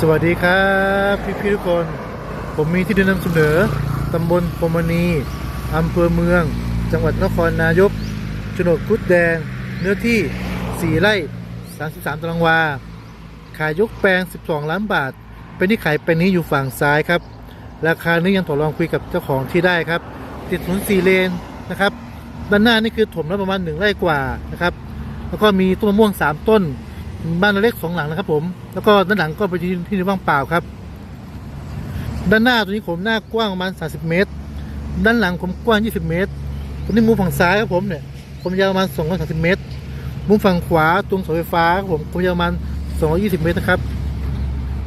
สวัสดีครับพี่พี่ๆทุกคน ผมมีที่เดินนำเสนอตำบลพมณีอำเภอเมือง จังหวัดนครนายกโฉนดกุดแดง เนื้อที่ 4 ไร่ 33 ตารางวา ขายยกแปลง 12 ล้านบาท เป็นที่ขายแปลงนี้อยู่ฝั่งซ้ายครับ ราคานี้ยังต่อรองคุยกับเจ้าของที่ได้ครับ ติดถนนสี่เลนนะครับด้านหน้านี่คือถมแล้วประมาณหนึ่งไร่กว่านะครับ แล้วก็มีต้นมะม่วงสามต้น บ้านเล็กสองหลังนะครับ ผม แล้วก็ด้านหลังก็เป็นที่ว่างเปล่าครับ ด้านหน้าตัวนี้ผมหน้ากว้างประมาณ 30 เมตร ด้านหลังผมกว้าง 20 เมตรตัวนี้มุมฝั่งซ้ายครับผมเนี่ยผมยาวประมาณ230 เมตร มุมฝั่งขวาตรงเสาไฟฟ้าครับผมผมยาวประมาณ 220 เมตรนะครับ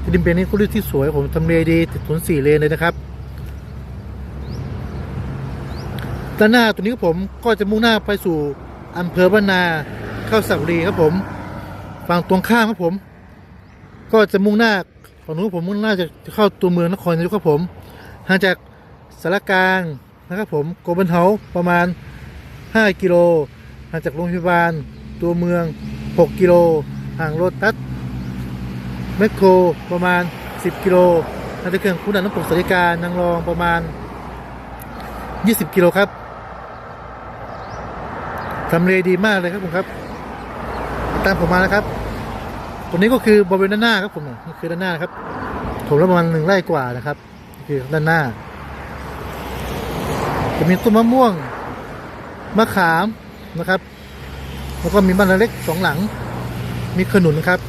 ที่ดินเป็นนี้คุณที่สวยผมทำเลดีติดถนนสี่เลนเลยนะครับด้านหน้าตัวนี้ครับผมก็จะมุ่งหน้าไปสู่อำเภอบ้านนาเข้าสักรีครับผม ฝั่งตรงข้ามครับผม ก็จะมุ่งหน้าฝั่งนู้นผมมุ่งหน้าจะเข้าตัวเมืองนครนายกครับผมห่างจากสารกลางนะครับผมโกเบนเฮาประมาณ 5 กิโลห่างจากโรงพยาบาล ตัวเมือง 6 กิโลห่างโรตัสแมคโครประมาณ 10 กิโลห่างจากเครื่องคุณน้ำปกสาริการนางรองประมาณ 20 กิโลครับทำเลดีมากเลยครับผมครับ ตามผมมานะครับตรงนี้ก็คือบริเวณด้านหน้าครับผมนี่คือด้านหน้านะครับผมแล้วประมาณหนึ่งไร่กว่านะครับนี่คือด้านหน้า จะมีต้นมะม่วงมะขามนะครับ แล้วก็มีบ้านเล็กสองหลัง มีขนุนครับ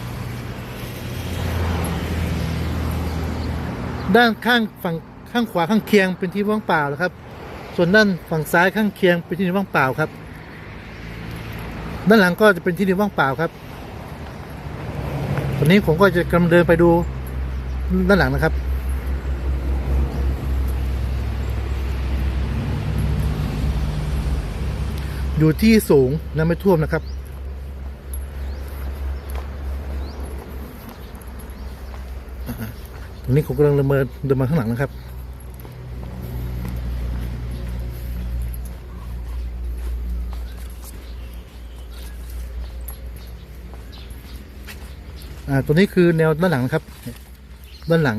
ด้านข้างฝั่งข้างขวาข้างเคียงเป็นที่ว่างเปล่านะครับ ส่วนด้านฝั่งซ้ายข้างเคียงเป็นที่ว่างเปล่าครับ ด้านหลังก็จะเป็นที่ดินว่างเปล่าครับตอนนี้ผมก็จะกำลังเดินไปดูด้านหลังนะครับ อยู่ที่สูงและไม่ท่วมนะครับตอนนี้ผมกำลังเดินมาเดินมาข้างหลังนะครับ อ่าตัวนี้คือแนวด้านหลังนะครับ ด้านหลัง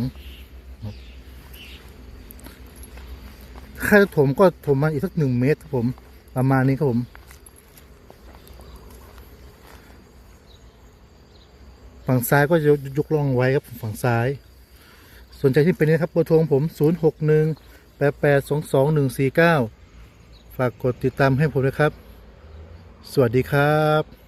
ค่าถมก็ถมมาอีกสักหนึ่งเมตรครับผม ประมาณนี้ครับผม ฝั่งซ้ายก็จะยกล่องไว้ครับฝั่งซ้าย สนใจที่เป็นนี้นะครับเบอร์โทรของผม 0 6 1 8 8 2 2 1 4 9 ฝากกดติดตามให้ผมนะครับ สวัสดีครับ